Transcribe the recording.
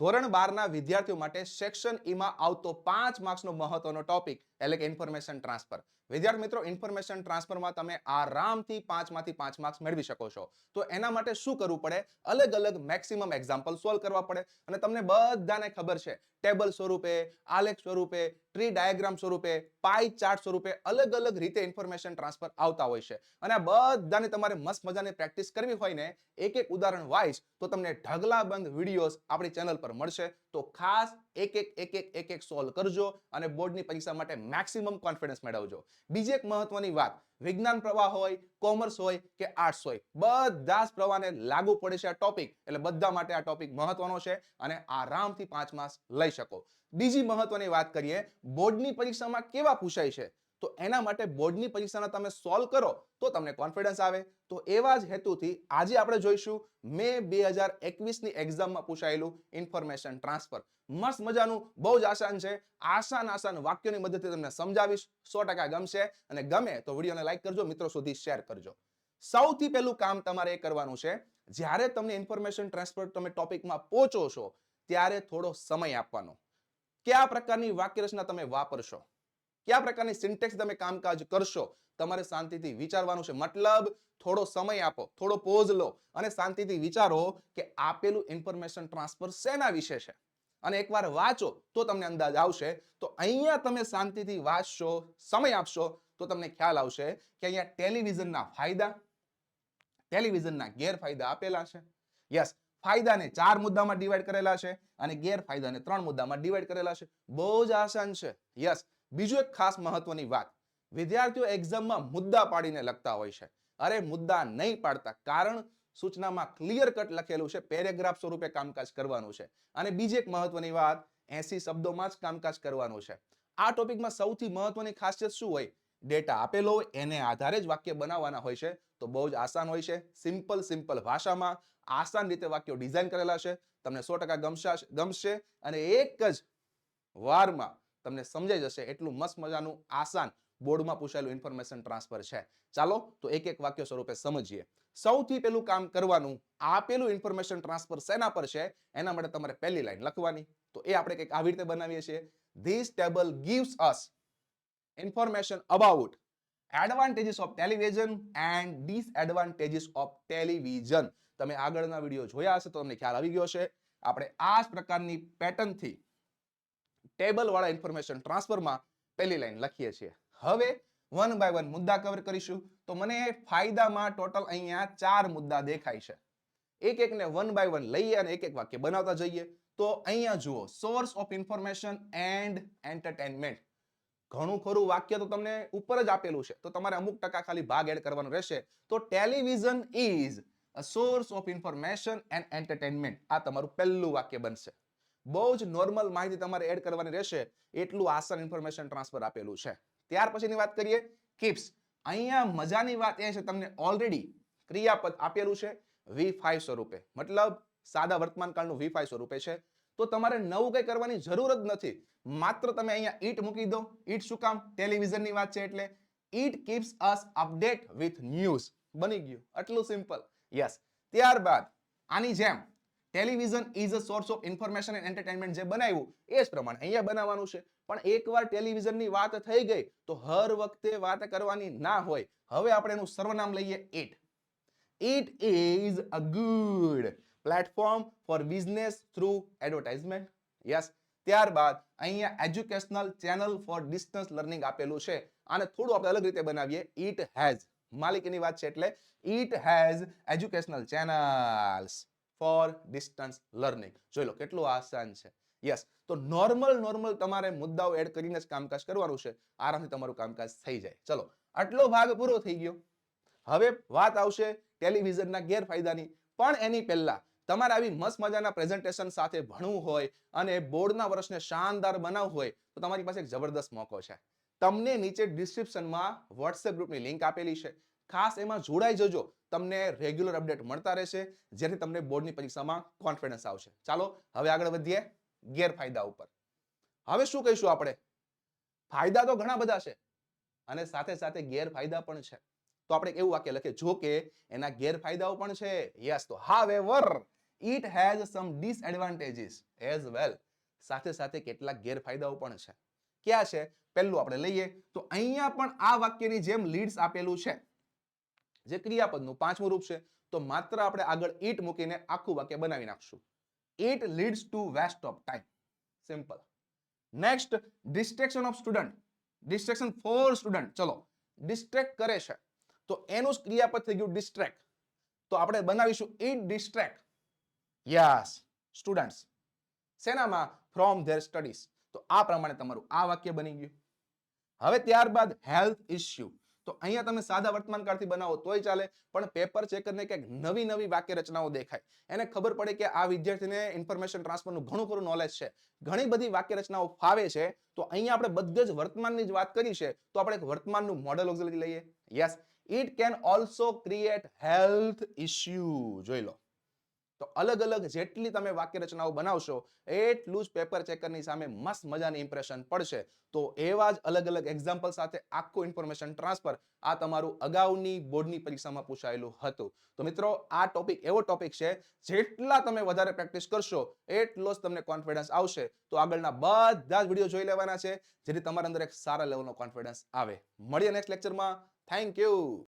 ધોરણ બારના વિદ્યાર્થીઓ માટે સેક્શન ઈમાં આવતો પાંચ માર્ક્સનો મહત્વનો ટોપિક એટલે કે ઇન્ફોર્મેશન ટ્રાન્સફર વિદ્યાર્થી મિત્રો ઇન્ફોર્મેશન ટ્રાન્સફરમાં તમે આરામથી પાંચમાંથી પાંચ માર્ક્સ મેળવી શકો છો. તો એના માટે શું કરવું પડે? અલગ અલગ મેક્સિમમ એક્ઝામ્પલ સોલ્વ કરવા પડે. અને તમને બધાને ખબર છે ટેબલ સ્વરૂપે, આલેખ સ્વરૂપે ટ્રી ડાયાગ્રામ સ્વરૂપે પાઈ ચાર્ટ સ્વરૂપે અલગ અલગ રીતે ઇન્ફોર્મેશન ટ્રાન્સફર આવતા હોય છે. અને બધાને તમારે મસ્ત મજાની પ્રેક્ટિસ કરવી હોય ને, એક એક ઉદાહરણ વાઇઝ તો તમને ઢગલાબંધ વિડીયોઝ આપણી ચેનલ પર મળશે. તો ખાસ એક એક એક એક એક એક સોલ્વ કરજો અને બોર્ડની પરીક્ષા માટે મેક્સિમમ કોન્ફિડન્સ મેળવજો. બીજી એક મહત્વની વાત, વિજ્ઞાન પ્રવાહ હોય કોમર્સ હોય કે આર્ટ્સ હોય, બધા જ પ્રવાહને લાગુ પડે છે આ ટોપિક એટલે બધા માટે આ ટોપિક મહત્વનો છે અને આરામથી પાંચ માસ લઈ શકો. બીજી મહત્વની વાત કરીએ બોર્ડની પરીક્ષામાં કેવા પૂછાય છે? તો એના માટે બોર્ડની પરીક્ષાના તમે સોલ્વ કરો તો તમને કોન્ફિડન્સ આવે. તો એવા જ હેતુથી આજે આપણે જોઈશું મે બે હજાર એકવીસની એક્ઝામમાં પૂછાયેલું ઇન્ફોર્મેશન ટ્રાન્સફર. મસ્ત મજાનું, બહુ જ આસાન છે. આસાન આસાન વાક્યોની મદદથી તમને સમજાવીશ, સો ટકા ગમશે અને ગમે તો વિડીયોને લાઈક કરજો, મિત્રો સુધી શેર કરજો. સૌથી પહેલું કામ તમારે એ કરવાનું છે, જ્યારે તમને ઇન્ફોર્મેશન ટ્રાન્સફર તમે ટોપિકમાં પહોંચો છો, ત્યારે થોડો સમય આપવાનો. કયા પ્રકારની વાક્ય રચના તમે વાપરશો? કયા પ્રકારની સિન્ટેક્સ તમે કામકાજ કરશો? તમારે શાંતિથી વિચારવાનું છે. મતલબ થોડો સમય આપો, થોડો પોઝ લો અને શાંતિથી વિચારો કે આપેલું ઇન્ફોર્મેશન ટ્રાન્સફર શેના વિશે છે. અને એકવાર વાંચો તો તમને અંદાજ આવશે. તો અહીંયા તમે શાંતિથી વાંચશો, સમય આપશો તો તમને ખ્યાલ આવશે કે અહીંયા ટેલિવિઝનના ફાયદા ટેલિવિઝનના ગેરફાયદા આપેલા છે. યસ ફાયદાને ચાર મુદ્દામાં ડિવાઈડ કરેલા છે અને ગેરફાયદાને ત્રણ મુદ્દામાં ડિવાઈડ કરેલા છે. બહુ જ આસાન છે. યસ બીજું એક ખાસ મહત્વની વાત. વિદ્યાર્થીઓ એક્ઝામમાં મુદ્દા પાડીને લખતા હોય છે. અરે, મુદ્દા નહીં પાડતા. કારણ સૂચનામાં ક્લિયર કટ લખેલું છે પેરેગ્રાફ સ્વરૂપે કામકાજ કરવાનું છે. અને બીજી એક મહત્વની વાત, એસી શબ્દોમાં જ કામકાજ કરવાનું છે. આ ટોપિકમાં સૌથી મહત્વની ખાસિયત શું હોય? ડેટા આપેલો હોય, એને આધારે જ વાક્ય બનાવવાના હોય છે. તો બહુ જ આસાન હોય છે. સિમ્પલ સિમ્પલ ભાષામાં આસાન રીતે વાક્યો ડિઝાઇન કરેલા છે. તમને સો ટકા ગમશા. અને એક જ વારમાં તમને સમજાઈ જશે એટલું મસ્ત મજાનું આસાન બોર્ડમાં પૂછાયેલું ઇન્ફોર્મેશન ટ્રાન્સફર છે. ચાલો તો એક એક વાક્ય સ્વરૂપે સમજીએ. સૌથી પહેલું કામ કરવાનું આપેલું ઇન્ફોર્મેશન ટ્રાન્સફર શેના પર છે? એના માટે તમારે પહેલી લાઈન લખવાની. તો એ આપણે કંઈક આવી રીતે બનાવીએ છીએ. This table gives us information about advantages of television and disadvantages of television તમે આગળના વીડિયો જોયા હશે તો તમને ખ્યાલ આવી ગયો છે આપણે આ જ પ્રકારની પેટર્નથી ટેબલ વાળા ઇન્ફોર્મેશન ટ્રાન્સફરમાં પહેલી લાઈન લખીએ છીએ. હવે વન બાય વન મુદ્દા કવર કરીશું. તો મને ફાયદામાં ટોટલ અહીંયા ચાર મુદ્દા દેખાય છે. એક એકને વન બાય વન લઈએ અને એક એક વાક્ય બનાવતા જઈએ. તો અહીંયા જુઓ source of information and entertainment ઘણું ખરું વાક્ય તો તમને ઉપર જ આપેલું છે. તો તમારે અમુક ટકા ખાલી ભાગ એડ કરવાનો રહેશે. તો television is a source of information and entertainment આ તમારું પહેલું વાક્ય બનશે. બહુ જ નોર્મલ માહિતી તમારે એડ કરવાની રહેશે, એટલું આસાન ઇન્ફોર્મેશન ટ્રાન્સફર આપેલું છે. ત્યાર પછીની વાત કરીએ કિપ્સ અહીંયા મજાની વાત એ છે, તમને ઓલરેડી ક્રિયાપદ આપેલું છે વી ફાઈવ સ્વરૂપે. મતલબ સાદા વર્તમાન કાળનું વી ફાઈવ સ્વરૂપે છે. તો તમારે નવું કંઈ કરવાની જરૂર જ નથી. માત્ર તમે અહીંયા ઈટ મૂકી દો. ઈટ શું કામ? ટેલિવિઝનની વાત છે એટલે. It keeps us updated with news બની ગયું. આટલું સિમ્પલ યસ ત્યારબાદ, આની જેમ television is a source of information and entertainment જે બનાવ્યું, એ જ પ્રમાણે અહીંયા બનાવવાનું છે. પણ એકવાર ટેલિવિઝનની વાત થઈ ગઈ, તો હર વખતે વાત કરવાની ના હોય. હવે આપણે એનું સર્વનામ લઈએ it it is a good platform for business through advertisement yes ત્યારબાદ અહીંયા educational channel for distance learning આપેલું છે. આને થોડું આપણે અલગ રીતે બનાવીએ. ઇટ હેઝ માલિકીની વાત છે એટલે it has educational channels for distance learning. જોઈ લો, કેટલું આસાન છે. યસ, તો નોર્મલ નોર્મલ તમારે મુદ્દાઓ એડ કરીને જ કામકાજ કરવાનું છે. આરામથી તમારું કામકાજ થઈ જાય. ચલો, આટલો ભાગ પૂરો થઈ ગયો. હવે વાત આવશે ટેલિવિઝનના ગેરફાયદાની. પણ એની પહેલા, તમારે આવી મસ્ત મજાના પ્રેઝન્ટેશન સાથે ભણવું હોય અને બોર્ડના વર્ષને શાનદાર બનાવવું હોય, તો તમારી પાસે એક જબરદસ્ત મોકો છે. તમને નીચે ડિસ્ક્રિપ્શનમાં વોટ્સએપ ગ્રુપની લિંક આપેલી છે. ખાસ એમાં જોડાઈ જજો. તમને રેગ્યુલર અપડેટ મળતા રહેશે, જેથી તમને બોર્ડની પરીક્ષામાં કોન્ફિડન્સ આવશે. ચાલો, હવે આગળ વધીએ ગેરફાયદા ઉપર. હવે શું કહીશું આપણે? ફાયદા તો ઘણા બધા છે, અને સાથે સાથે ગેરફાયદા પણ છે. તો આપણે એવું વાક્ય લખીએ, જો કે એના ગેરફાયદાઓ પણ છે. યસ તો however it has some disadvantages as well સાથે સાથે કેટલાક ગેરફાયદાઓ પણ છે. ક્યાં છે? પહેલું આપણે લઈએ, તો અહીંયા પણ આ વાક્યની જેમ લીડ્સ આપેલું છે. જે ક્રિયાપદનું પાંચમું રૂપ છે, તો માત્ર આપણે આગળ ઈટ મૂકીને આખું વાક્ય બનાવી નાખશું. It leads to waste of time. Simple. Next, distraction of student. Distraction for student. ચલો, ડિસ્ટ્રેક્ટ કરે છે. તો એનું જ ક્રિયાપદ થઈ ગયું ડિસ્ટ્રેક્ટ. તો આપણે બનાવીશું it distract. Yes, students. શેનામાં from there studies. તો આ પ્રમાણે તમારું આ વાક્ય બની ગયું. હવે ત્યારબાદ હેલ્થ ઇશ્યુ. તો અહીંયા તમે સાદા વર્તમાનકાળથી બનાવો તોય ચાલે, પણ પેપર ચેકરને કંઈક નવી નવી વાક્ય રચનાઓ દેખાય. એને ખબર પડે કે આ વિદ્યાર્થીને ઇન્ફોર્મેશન ટ્રાન્સફરનું ઘણું ખરું નોલેજ છે. ઘણી બધી વાક્ય રચનાઓ ફાવે છે, તો અહીંયા આપણે બધે જ વર્તમાનની જ વાત કરી છે, તો આપણે એક વર્તમાનનું મોડેલ ઓક્ઝિલરી લઈએ. Yes it can also create health issue જોઈ લો. તો અલગ અલગ જેટલી તમે વાક્ય રચનાઓ બનાવશો, એટલું જ પેપર ચેકરની સામે મસ્ત મજાની ઇમ્પ્રેશન પડશે. તો એવા જ અલગ અલગ એક્ઝામ્પલ સાથે આખું ઇન્ફોર્મેશન ટ્રાન્સફર આ તમારું અગાઉની બોર્ડની પરીક્ષામાં પૂછાયેલું હતું. તો મિત્રો, આ ટોપિક એવો ટોપિક છે, જેટલા તમે વધારે પ્રેક્ટિસ કરશો, એટલો જ તમને કોન્ફિડન્સ આવશે. તો આગળના બધા જ વીડિયો જોઈ લેવાના છે, જેથી તમારા અંદર એક સારા લેવલનો કોન્ફિડન્સ આવે. મળીએ નેક્સ્ટ લેક્ચરમાં થેન્ક યુ